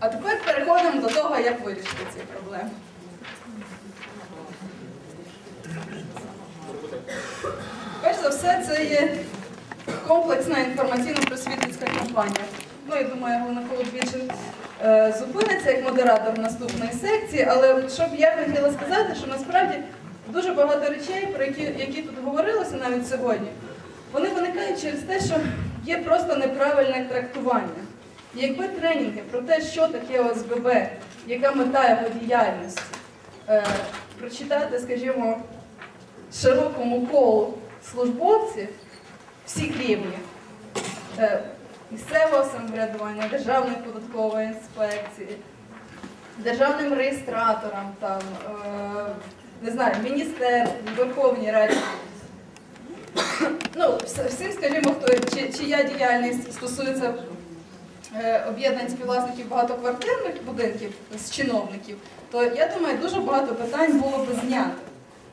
А тепер переходимо до того, як вирішити ці проблеми. Перш за все, це є комплексна інформаційно-просвітницька кампанія. Ну, я думаю, Головнаково більше е, зупиниться як модератор наступної секції, але що б я хотіла сказати, що насправді дуже багато речей, про які, які тут говорилося навіть сьогодні, вони виникають через те, що є просто неправильне трактування. Якби тренінги про те, що таке ОСББ, яка мета його діяльності, е, прочитати, скажімо, широкому колу службовців всіх рівнів е, місцевого самоврядування, Державної податкової інспекції, державним реєстраторам, там, е, не знаю, міністерстві, Верховній Раді. Ну, всім, скажімо, хто чи, чия діяльність стосується об'єднань співвласників багатоквартирних будинків з чиновників, то я думаю, дуже багато питань було би знято.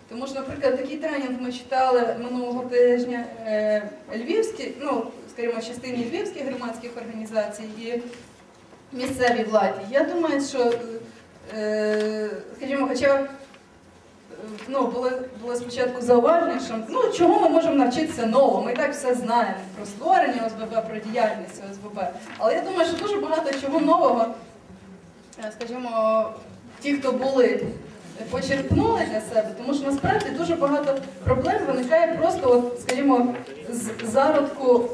Тому що, наприклад, такий тренінг ми читали минулого тижня е, львівські, ну, скажімо, частині львівських громадських організацій і місцевій владі. Я думаю, що, е, скажімо, хоча е, ну, було, було спочатку зауваження, що ну, чого ми можемо навчитися нового, ми і так все знаємо про створення ОСББ, про діяльність ОСББ. Але я думаю, що дуже багато чого нового, е, скажімо, ті, хто були почерпнули для себе, тому що насправді дуже багато проблем виникає просто, от, скажімо, з зародку,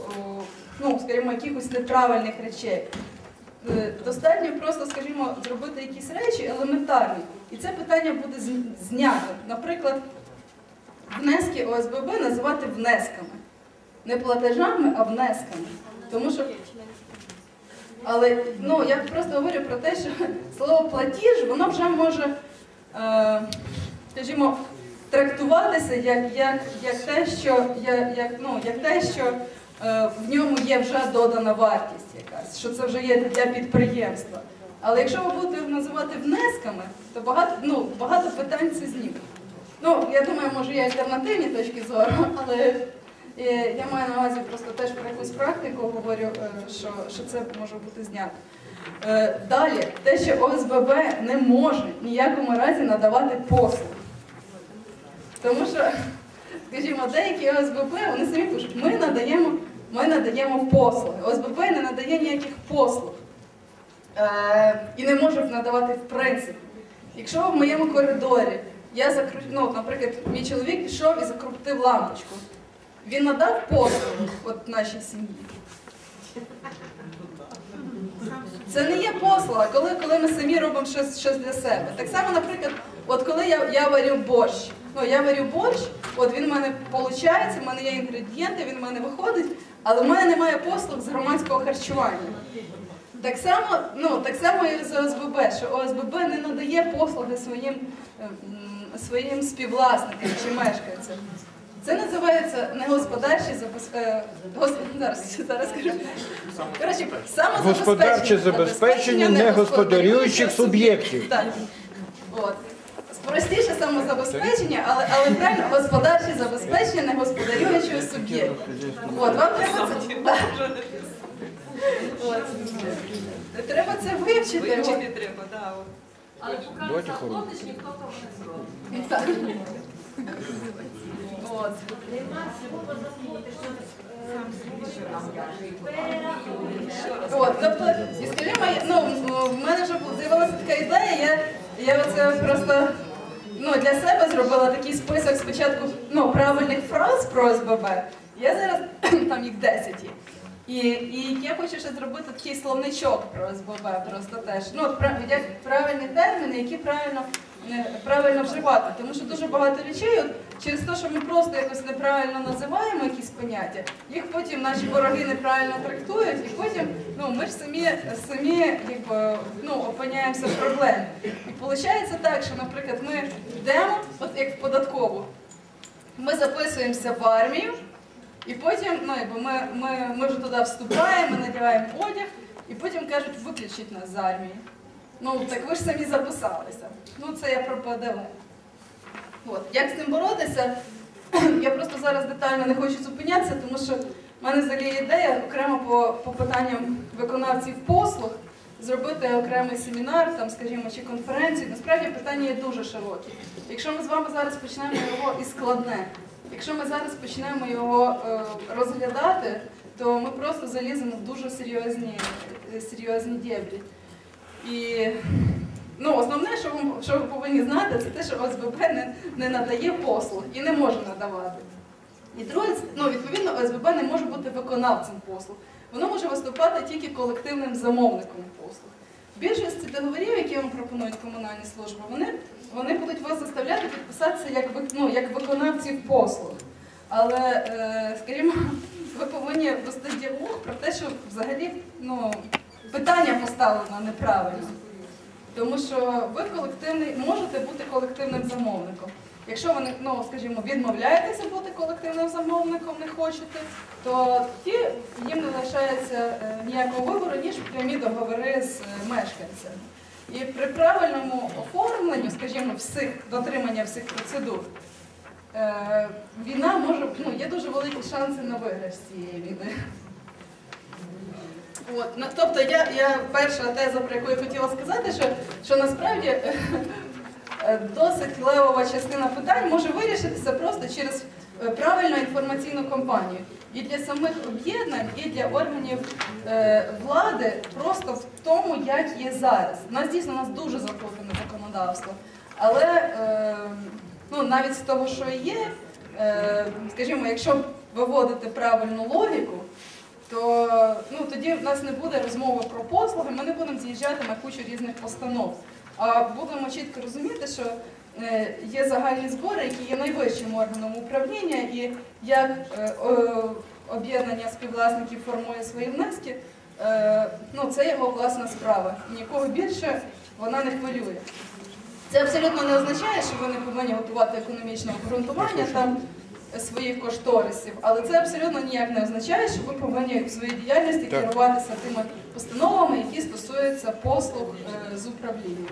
ну, скажімо, якихось неправильних речей. Е, Достатньо просто, скажімо, зробити якісь речі елементарні, і це питання буде знято. Наприклад, внески ОСББ називати внесками. Не платежами, а внесками. Тому що але ну, я просто говорю про те, що слово платіж, воно вже може, е, скажімо, трактуватися як, як, як те, що, як, як, ну, як те, що в ньому є вже додана вартість якась, що це вже є для підприємства. Але якщо ви будете називати внесками, то багато, ну, багато питань це зніме. Ну, я думаю, може є альтернативні точки зору, але е, я маю на увазі просто теж про якусь практику говорю, е, що, що це може бути знято. Е, Далі, те, що ОСББ не може ніякому разі надавати послуг. Тому що, скажімо, деякі ОСББ, вони самі пишуть, ми надаємо, ми надаємо послуги. ОСББ не надає ніяких послуг. Е, і не може надавати в принципі. Якщо в моєму коридорі я закру... ну, наприклад, мій чоловік пішов і закрутив лампочку, він надав послугу от нашій сім'ї. Це не є послуга, коли, коли ми самі робимо щось, щось для себе. Так само, наприклад, от коли я, я варю борщ, ну я варю борщ, от він в мене виходить, в мене є інгредієнти, він в мене виходить, але в мене немає послуг з громадського харчування. Так само, ну, так само і з ОСББ, що ОСББ не надає послуги своїм, е, своїм співвласникам чи мешканцям. Це називається негосподарчі забезпечення. Зараз, зараз скажу. Коротше, самозабезпечення. Господарче забезпечення негосподарюючих суб'єктів. Так. От. Простіше самозабезпечення, але, але правильно господарче забезпечення негосподарюючого суб'єкта. От, вам треба це. От. Треба це вивчити. Вивчити треба, от. Але поки заплатиш, ніхто того не зробить. Так. От. От, тобто, і скажімо, ну, в мене вже з'явилася така ідея, я, я оце просто ну, для себе зробила такий список спочатку ну, правильних фраз про СББ. Я зараз там їх 10 є. І, і я хочу ще зробити такий словничок про СББ, просто теж. Ну, як правильні терміни, які правильно, правильно вживати. Тому що дуже багато речей, от, через те, що ми просто якось неправильно називаємо якісь поняття, їх потім наші вороги неправильно трактують, і потім ну, ми ж самі, самі якби, ну, опиняємося в проблемі. І виходить так, що, наприклад, ми йдемо, от як в податкову, ми записуємося в армію, і потім ну, якби ми, ми, ми вже туди вступаємо, ми надягаємо одяг, і потім кажуть, виключіть нас з армії. Ну, так ви ж самі записалися. Про ПДВ. От. Як з цим боротися? Я просто зараз детально не хочу зупинятися, тому що в мене взагалі ідея окремо по, по питанням виконавців послуг зробити окремий семінар, там, скажімо, чи конференцію. Насправді питання є дуже широке. Якщо ми з вами зараз почнемо його і складне, якщо ми зараз почнемо його е, розглядати, то ми просто заліземо в дуже серйозні, е, серйозні дєбрі. І ну, основне, що ви, повинні знати, це те, що ОСББ не, не надає послуг і не може надавати. І друге, ну, відповідно, ОСББ не може бути виконавцем послуг. Воно може виступати тільки колективним замовником послуг. Більшість договорів, які вам пропонують комунальні служби, вони, вони будуть вас заставляти підписатися як, ну, як виконавців послуг. Але, е, скажімо, ви повинні вести діалог про те, що взагалі ну, питання поставлено неправильно. Тому що ви колективний, можете бути колективним замовником. Якщо ви, ну, скажімо, відмовляєтеся бути колективним замовником, не хочете, то тоді їм не лишається е, ніякого вибору, ніж прямі договори з е, мешканцями. І при правильному оформленню, скажімо, всіх дотримання всіх процедур, е, війна може, ну, є дуже великі шанси на виграш цієї війни. От, ну, тобто я, я перша теза, про яку я хотіла сказати, що, що насправді е, досить левова частина питань може вирішитися просто через е, правильну інформаційну кампанію. І для самих об'єднань, і для органів е, влади просто в тому, як є зараз. У нас дійсно у нас дуже заплутане законодавство. Але е, ну, навіть з того, що є, е, скажімо, якщо виводити правильну логіку, то ну, тоді в нас не буде розмови про послуги, ми не будемо з'їжджати на кучу різних постанов. А будемо чітко розуміти, що е, є загальні збори, які є найвищим органом управління, і як е, об'єднання співвласників формує свої внески, е, ну, це його власна справа. Нікого більше вона не хвилює. Це абсолютно не означає, що ви не повинні готувати економічне обґрунтування там своїх кошторисів, але це абсолютно ніяк не означає, що ви повинні в своїй діяльності керуватися тими постановами, які стосуються послуг е, з управління.